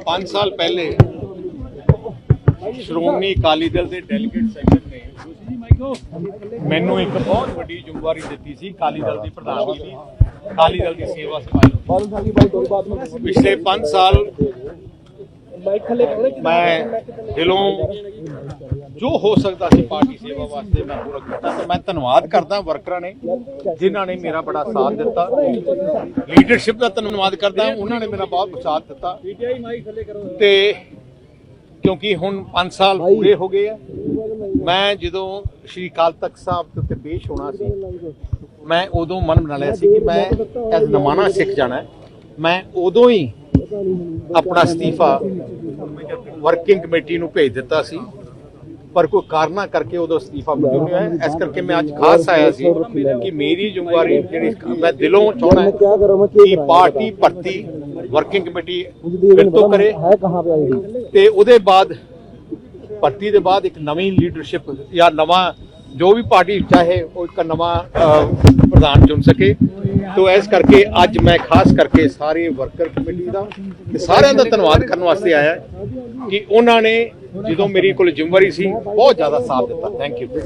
5 ਸਾਲ ਪਹਿਲੇ ਸ਼੍ਰੋਮਣੀ ਅਕਾਲੀ ਦਲ ਦੇ ਡੈਲੀਗੇਟ ਸੈਕਟਰ ਨੇ ਮੈਨੂੰ ਇੱਕ ਬਹੁਤ ਵੱਡੀ ਜ਼ਿੰਮੇਵਾਰੀ ਦਿੱਤੀ ਸੀ ਅਕਾਲੀ ਦਲ ਦੀ ਪ੍ਰਧਾਨਗੀ ਦੀ, ਅਕਾਲੀ ਦਲ ਦੀ ਸੇਵਾ ਸੰਭਾਲੀ ਪਿਛਲੇ 5 ਸਾਲ ਮੈਂ ਦਿਲੋਂ ਜੋ ਹੋ ਸਕਦਾ ਸੀ ਪਾਰਟੀ ਸੇਵਾ ਵਾਸਤੇ ਮੈਂ ਪੂਰਾ ਕੀਤਾ ਤੇ ਮੈਂ ਧੰਨਵਾਦ ਕਰਦਾ ਵਰਕਰਾਂ ਨੇ ਜਿਨ੍ਹਾਂ ਨੇ ਮੇਰਾ ਬੜਾ ਸਾਥ ਦਿੱਤਾ। ਲੀਡਰਸ਼ਿਪ ਦਾ ਧੰਨਵਾਦ ਕਰਦਾ, ਉਹਨਾਂ ਨੇ ਮੇਰਾ ਬਹੁਤ ਸਾਥ ਦਿੱਤਾ। ਤੇ ਕਿਉਂਕਿ ਹੁਣ 5 ਸਾਲ ਪੂਰੇ ਹੋ ਗਏ ਆ, ਮੈਂ ਜਦੋਂ ਸ਼੍ਰੀ ਅਕਾਲ ਤਖਤ ਸਾਹਿਬ ਦੇ ਉੱਤੇ ਪੇਸ਼ ਹੋਣਾ ਸੀ, ਮੈਂ ਉਦੋਂ ਮਨ ਬਣਾ ਲਿਆ ਸੀ ਕਿ ਮੈਂ ਐਸ ਨਮਾਣਾ ਸਿੱਖ ਜਾਣਾ ਮੈਂ ਉਦੋਂ ਹੀ ਆਪਣਾ ਅਸਤੀਫਾ ਵਰਕਿੰਗ ਕਮੇਟੀ ਨੂੰ ਭੇਜ ਦਿੱਤਾ ਸੀ। ਪਰ ਕੋਈ ਕਾਰਨਾ ਕਰਕੇ ਉਹਦਾ ਇਸਤੀਫਾ ਮਨਜ਼ੂਰ ਨਹੀਂ ਹੋਇਆ ਇਸ ਕਰਕੇ ਮੈਂ ਅੱਜ ਖਾਸ ਆਇਆ ਸੀ ਕਿ ਮੇਰੀ ਜ਼ਿੰਮੇਵਾਰੀ ਜਿਹੜੀ ਮੈਂ ਦਿਲੋਂ ਚਾਹੁੰਦਾ ਕਿ ਪਾਰਟੀ ਭਰਤੀ ਵਰਕਿੰਗ ਕਮੇਟੀ ਫਿਰ ਤੋਂ ਕਰੇ। ਤੇ ਉਹਦੇ ਬਾਅਦ ਭਰਤੀ ਦੇ ਬਾਅਦ ਇੱਕ ਨਵੀਂ ਲੀਡਰਸ਼ਿਪ ਜਾਂ ਨਵਾਂ ਜੋ ਵੀ ਪਾਰਟੀ ਚਾਹੇ ਉਹ ਇੱਕ ਨਵਾਂ ਪ੍ਰਧਾਨ ਚੁਣ ਸਕੇ। ਤੋ ਇਸ ਕਰਕੇ ਅੱਜ ਮੈਂ ਖਾਸ ਕਰਕੇ ਸਾਰੇ ਵਰਕਰ ਕਮੇਟੀ ਦਾ ਤੇ ਸਾਰਿਆਂ ਦਾ ਧੰਨਵਾਦ ਕਰਨ ਵਾਸਤੇ ਆਇਆ ਕਿ ਉਹਨਾਂ ਨੇ ਜਦੋਂ ਮੇਰੀ ਕੋਲ ਜ਼ਿੰਮੇਵਾਰੀ ਸੀ, ਬਹੁਤ ਜ਼ਿਆਦਾ ਸਾਥ ਦਿੱਤਾ। Thank you